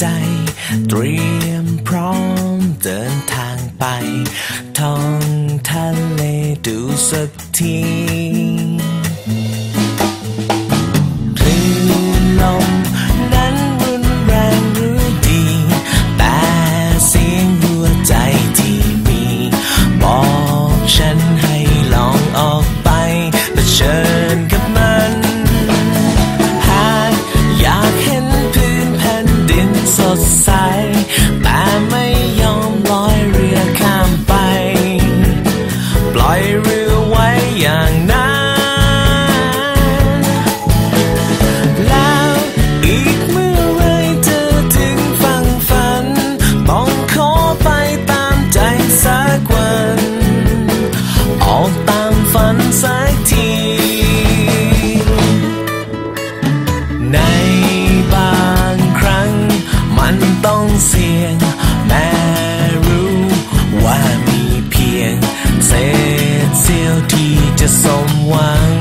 ใจ เตรียมพร้อมเดินทางไปท้องทะเลดูสักที จะสมหวัง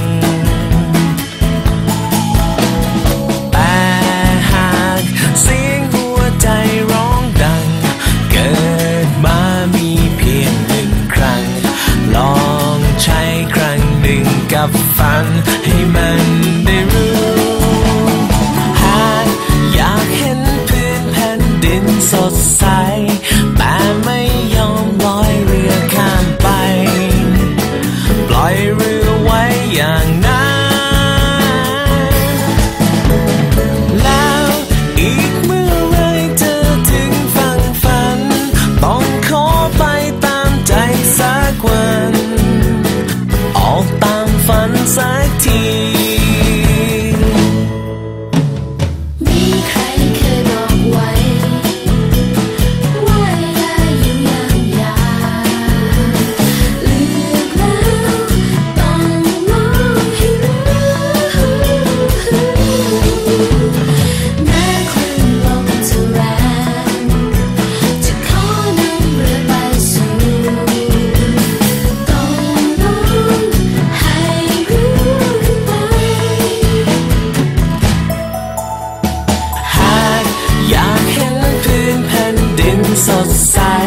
แต่หากเสียงหัวใจร้องดัง เกิดมามีเพียงหนึ่งครั้ง ลองใช้ครั้งหนึ่งกับฝันให้มัน Tea. so sad.